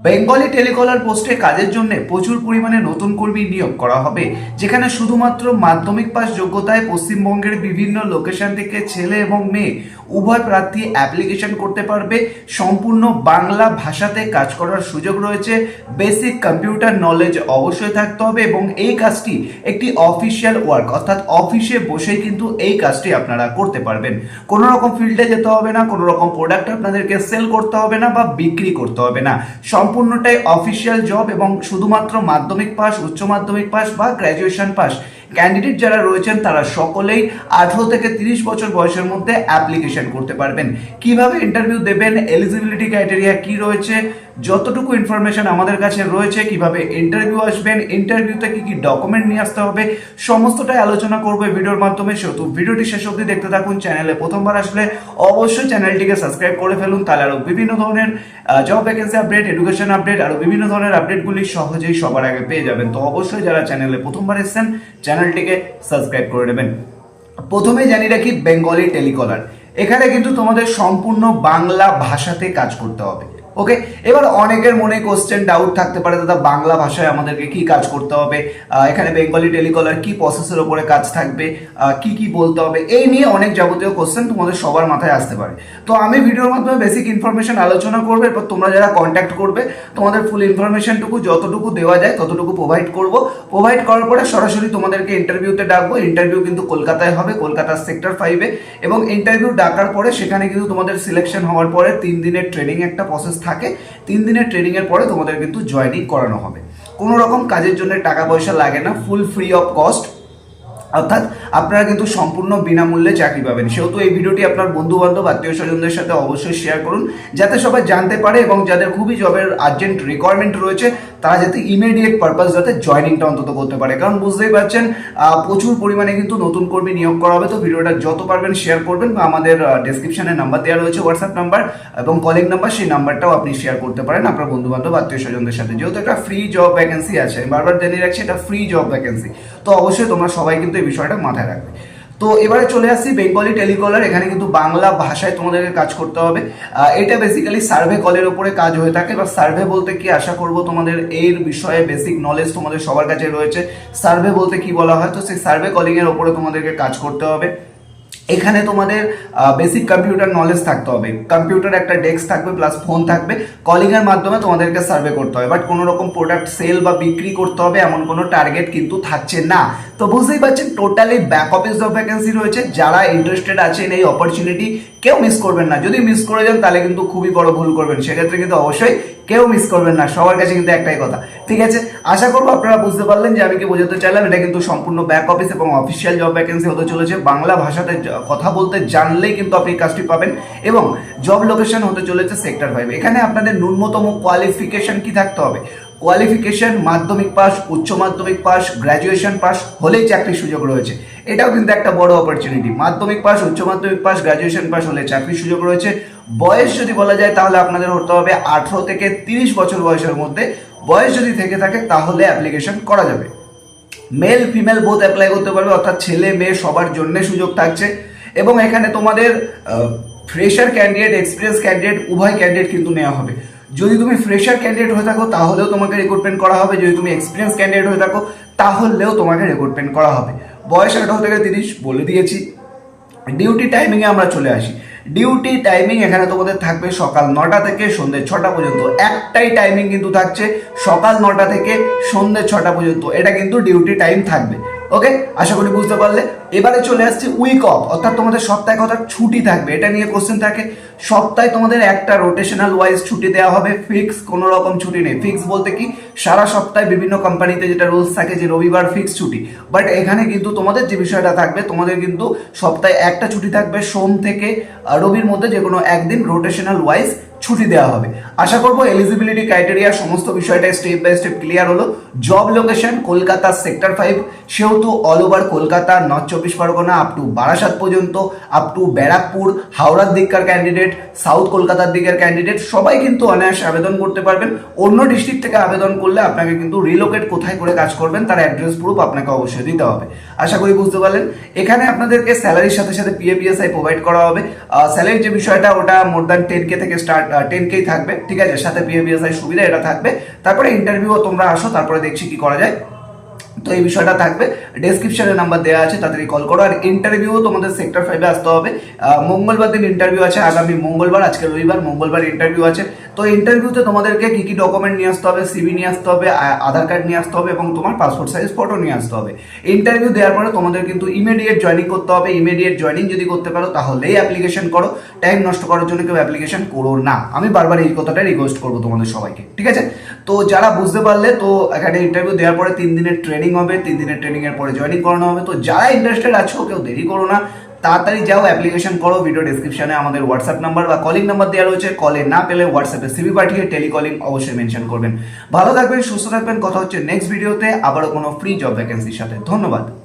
Bengali telecaller পোস্টে কাজের জন্য প্রচুর পরিমাণে নতুন কর্মী নিয়োগ করা হবে, যেখানে শুধুমাত্র মাধ্যমিক পাস যোগ্যতায় পশ্চিমবঙ্গের বিভিন্ন লোকেশন থেকে ছেলে এবং মেয়ে উভয় প্রার্থী অ্যাপ্লিকেশন করতে পারবে। সম্পূর্ণ বাংলা ভাষাতে কাজ করার সুযোগ রয়েছে। বেসিক কম্পিউটার নলেজ অবশ্যই থাকতে হবে এবং এই কাজটি একটি অফিসিয়াল ওয়ার্ক অর্থাৎ অফিসে বসেই কিন্তু এই কাজটি আপনারা করতে পারবেন। কোনো রকম ফিল্ডে যেতে হবে না, কোনো রকম প্রোডাক্ট আপনাদেরকে সেল করতে হবে না বা বিক্রি করতে হবে না। সম্পূর্ণটাই অফিসিয়াল জব এবং শুধুমাত্র মাধ্যমিক পাস উচ্চ মাধ্যমিক পাস বা গ্র্যাজুয়েশন পাস ক্যান্ডিডেট যারা রয়েছেন, তারা সকলেই আঠারো থেকে তিরিশ বছর বয়সের মধ্যে অ্যাপ্লিকেশন করতে পারবেন। কীভাবে ইন্টারভিউ দেবেন এলিজিবিলিটি ক্রাইটেরিয়া কি রয়েছে, যতটুকু ইনফরমেশন আমাদের কাছে রয়েছে, কীভাবে ইন্টারভিউ আসবেন ইন্টারভিউতে কি কি ডকুমেন্ট নিয়ে আসতে হবে, সমস্তটাই আলোচনা করব ভিডিওর মাধ্যমে। সেহেতু ভিডিওটি শেষ অবধি দেখতে থাকুন চ্যানেলে প্রথমবার আসলে অবশ্যই চ্যানেলটিকে সাবস্ক্রাইব করে ফেলুন, তাহলে আরও বিভিন্ন ধরনের job vacancy update education update আরও বিভিন্ন ধরনের আপডেটগুলি সহজেই সবার আগে পেয়ে যাবেন। তো অবশ্যই যারা চ্যানেলে প্রথমবার এসেছেন চ্যানেলটিকে সাবস্ক্রাইব করে নেবেন। প্রথমে জানি রাখি, বেঙ্গলি টেলিকলার। এখানে কিন্তু তোমাদের সম্পূর্ণ বাংলা ভাষাতে কাজ করতে হবে। ওকে এবার অনেকের মনে কোশ্চেন ডাউট থাকতে পারে, দাদা, বাংলা ভাষায় আমাদেরকে কি কাজ করতে হবে? এখানে বেঙ্গলি টেলিকলার কি প্রসেসের ওপরে কাজ থাকবে? কি কি বলতে হবে? এই নিয়ে অনেক যাবতীয় কোশ্চেন তোমাদের সবার মাথায় আসতে পারে। তো আমি ভিডিওর মাধ্যমে বেসিক ইনফরমেশন আলোচনা করব, এরপর তোমরা যারা কন্ট্যাক্ট করবে, তোমাদের ফুল ইনফরমেশনটুকু যতটুকু দেওয়া যায়, ততটুকু প্রোভাইড করব। প্রোভাইড করার পরে সরাসরি তোমাদেরকে ইন্টারভিউতে ডাকবো। ইন্টারভিউ কিন্তু কলকাতায় হবে, কলকাতার সেক্টর ফাইভে এবং ইন্টারভিউ ডাকার পরে সেখানে কিন্তু তোমাদের সিলেকশন হওয়ার পরে তিন দিনের ট্রেনিং একটা প্রসেস থাকে, তিন দিনের ট্রেনিংয়ের পরে তোমাদের কিন্তু জয়নিং করানো হবে। কোনো রকম কাজের জন্য টাকা পয়সা লাগে না ফুল ফ্রি অফ কস্ট অর্থাৎ আপনারা কিন্তু সম্পূর্ণ বিনামূল্যে চাকরি পাবেন। সেহেতু এই ভিডিওটি আপনার বন্ধু বান্ধব আত্মীয় স্বজনদের সাথে অবশ্যই শেয়ার করুন, যাতে সবাই জানতে পারে এবং যাদের খুবই জবের আর্জেন্ট রিকোয়ারমেন্ট রয়েছে, তারা যাতে ইমিডিয়েট পারপাস যাতে জয়নিংটা অন্তত করতে পারে। কারণ বুঝতেই পারছেন প্রচুর পরিমাণে কিন্তু নতুন কর্মী নিয়োগ করা হবে, তো ভিডিওটা যত পারবেন শেয়ার করবেন বা আমাদের ডেসক্রিপশনে নাম্বার দেওয়া রয়েছে হোয়াটসঅ্যাপ নাম্বার এবং কলিং নাম্বার সেই নাম্বারটাও আপনি শেয়ার করতে পারেন আপনার বন্ধু বান্ধব আত্মীয় স্বজনদের সাথে। যেহেতু একটা ফ্রি জব ভ্যাকেন্সি আছে বারবার জানিয়ে রাখছি, এটা ফ্রি জব ভ্যাকেন্সি তো অবশ্যই তোমরা সবাই কিন্তু বিষয়টা মাথায় রাখবে। তো এবারে চলে আসছি বেঙ্গলি টেলিকলার এখানে কিন্তু বাংলা ভাষায় তোমাদেরকে কাজ করতে হবে। এটা বেসিক্যালি সার্ভে কলের ওপরে কাজ হয়ে থাকে। বা সার্ভে বলতে কি আশা করব তোমাদের এর বিষয়ে বেসিক নলেজ তোমাদের সবার কাছে রয়েছে। সার্ভে বলতে কি বলা হয়? তো সেই সার্ভে কলিং এর উপরে তোমাদেরকে কাজ করতে হবে। এখানে তোমাদের বেসিক কম্পিউটার নলেজ থাকতে হবে। কম্পিউটার একটা ডেস্ক থাকবে প্লাস ফোন থাকবে। কলিং এর মাধ্যমে তোমাদেরকে সার্ভে করতে হবে। বাট কোনো রকম প্রোডাক্ট সেল বা বিক্রি করতে হবে, এমন কোনো টার্গেট কিন্তু থাকছে না। তো বুঝতেই পারছেন totally back office job vacancy রয়েছে। যারা ইন্টারেস্টেড আছেন এই অপরচুনিটি কেউ মিস করবেন না। যদি মিস করে যান, তাহলে কিন্তু খুবই বড় ভুল করবেন। সেক্ষেত্রে কিন্তু অবশ্যই কেউ মিস করবেন না। সবার কাছে কিন্তু একটাই কথা। ঠিক আছে? আশা করব আপনারা বুঝতে পারলেন যে আমি কি বোঝাতে চাইলাম। এটা কিন্তু সম্পূর্ণ ব্যাক অফিস এবং অফিসিয়াল জব ভ্যাকেন্সি হতে চলেছে। বাংলা ভাষাতে কথা বলতে জানলেই কিন্তু আপনি কাজটি পাবেন এবং জব লোকেশন হতে চলেছে সেক্টর ফাইভ এখানে আপনাদের ন্যূনতম কোয়ালিফিকেশন কি থাকতে হবে? কোয়ালিফিকেশন মাধ্যমিক পাস উচ্চ মাধ্যমিক পাস গ্র্যাজুয়েশন পাস হলেই চাকরির সুযোগ রয়েছে। এটাও কিন্তু একটা বড় অপরচুনিটি মাধ্যমিক পাস উচ্চ মাধ্যমিক পাস গ্র্যাজুয়েশন পাস হলে চাকরির সুযোগ রয়েছে। বয়স যদি বলা যায় তাহলে আপনাদের হতে হবে আঠারো থেকে তিরিশ বছর বয়সের মধ্যে। বয়স যদি থেকে থাকে তাহলে অ্যাপ্লিকেশন করা যাবে। মেল ফিমেল বোথ অ্যাপ্লাই করতে পারবে, অর্থাৎ ছেলে, মেয়ে সবার জন্য সুযোগ থাকছে। এবং এখানে তোমাদের ফ্রেশার ক্যান্ডিডেট এক্সপিরিয়েন্স ক্যান্ডিডেট উভয় ক্যান্ডিডেট কিন্তু নেওয়া হবে। যদি তুমি ফ্রেশার ক্যান্ডিডেট হয়ে থাকো, তাহলেও তোমাকে রিক্রুটমেন্ট করা হবে। যদি তুমি এক্সপিরিয়েন্স ক্যান্ডিডেট হয়ে থাকো, তাহলেও তোমাকে রিক্রুটমেন্ট করা হবে। বয়স আঠারো থেকে তিরিশ, বলে দিয়েছি। ডিউটি টাইমিংয়ে আমরা চলে আসি। ডিউটি টাইমিং এখানে তোমাদের থাকবে সকাল নটা থেকে সন্ধ্যে ছটা পর্যন্ত। একটাই টাইমিং কিন্তু থাকছে সকাল নটা থেকে সন্ধ্যে ছটা পর্যন্ত। এটা কিন্তু ডিউটি টাইম থাকবে। ওকে আশা করি বুঝতে পারলে। এবারে চলে আসছে উইক অফ অর্থাৎ তোমাদের সপ্তাহে কথা ছুটি থাকবে। এটা নিয়ে কোশ্চেন থাকে, সপ্তাহে তোমাদের একটা রোটেশনাল ওয়াইজ ছুটি দেওয়া হবে। ফিক্স কোনো রকম ছুটি নেই। ফিক্স বলতে কি, সারা সপ্তাহে বিভিন্ন কোম্পানিতে যেটা রুলস থাকে যে রবিবার ফিক্স ছুটি। বাট এখানে কিন্তু তোমাদের যে বিষয়টা থাকবে, তোমাদের কিন্তু সপ্তাহে একটা ছুটি থাকবে। সোম থেকে রবির মধ্যে যে কোনো একদিন রোটেশনাল ওয়াইজ ছুটি দেওয়া হবে। আশা করব এলিজিবিলিটি ক্রাইটেরিয়া সমস্ত বিষয়টা স্টেপ বাই স্টেপ ক্লিয়ার হলো। Job location Kolkata sector five সেহেতু অল ওভার কলকাতা নর্থ চব্বিশ পরগনা আপ টু বারাসাত পর্যন্ত আপ টু ব্যারাকপুর, হাওড়ার দিককার ক্যান্ডিডেট সাউথ কলকাতার দিকের ক্যান্ডিডেট সবাই কিন্তু অনায়াসে আবেদন করতে পারবেন। অন্য ডিস্ট্রিক্ট থেকে আবেদন করলে আপনাকে কিন্তু রিলোকেট কোথায় করে কাজ করবেন, তার অ্যাড্রেস প্রুফ আপনাকে অবশ্যই দিতে হবে। আশা করি বুঝতে পারলেন। এখানে আপনাদেরকে স্যালারির সাথে সাথে পিএপিএসআই প্রোভাইড করা হবে। স্যালারির যে বিষয়টা, ওটা মোর দ্যান টেন কে থেকে স্টার্ট টেন কেই থাকবে, ঠিক আছে? সাথে পিএবিএসআই সুবিধা, এটা থাকবে। তারপরে ইন্টারভিউও তোমরা আসো, তারপরে দেখছি কি করা যায়। তো এই বিষয়টা থাকবে। ডেসক্রিপশনে নাম্বার দেওয়া আছে, তাড়াতাড়ি কল করো। আর ইন্টারভিউ তোমাদের সেক্টর ফাইভে আসতে হবে। মঙ্গলবার দিন ইন্টারভিউ আছে, আগামী মঙ্গলবার, আজকে রবিবার, মঙ্গলবার ইন্টারভিউ আছে। তো ইন্টারভিউতে তোমাদেরকে কী কী ডকুমেন্ট নিয়ে আসতে হবে সিভি নিয়ে আসতে হবে আধার কার্ড নিয়ে আসতে হবে এবং তোমার পাসপোর্ট সাইজ ফটো নিয়ে আসতে হবে। ইন্টারভিউ দেওয়ার পরে তোমাদের কিন্তু ইমিডিয়েট জয়েনিং করতে হবে। ইমিডিয়েট জয়েনিং যদি করতে পারো, তাহলেই অ্যাপ্লিকেশন করো। টাইম নষ্ট করার জন্য কেউ অ্যাপ্লিকেশন করো না। আমি বারবার এই কথাটা রিকোয়েস্ট করব তোমাদের সবাইকে, ঠিক আছে? তো যারা বুঝতে পারলে, তো এখানে ইন্টারভিউ দেওয়ার পরে তিন দিনের ট্রেনিং হবে, তিন দিনের ট্রেনিং এর পরে জয়েনিং করানো হবে। তো যারা ইন্টারেস্টেড আছো, কেউ দেরি করো না। তাড়াতাড়ি যাও অ্যাপ্লিকেশন করো ভিডিও ডিসক্রিপশনে আমাদের হোয়াটসঅ্যাপ নাম্বার বা কলিং নাম্বার দেওয়া রয়েছে। কলে না পেলে হোয়াটসঅ্যাপে সিবি পাঠিয়ে টেলিকলিং অবশ্যই মেনশন করবেন। ভালো থাকবেন, সুস্থ থাকবেন। কথা হচ্ছে নেক্সট ভিডিওতে আবারও কোনো ফ্রি জব ভ্যাকেন্সির সাথে। ধন্যবাদ।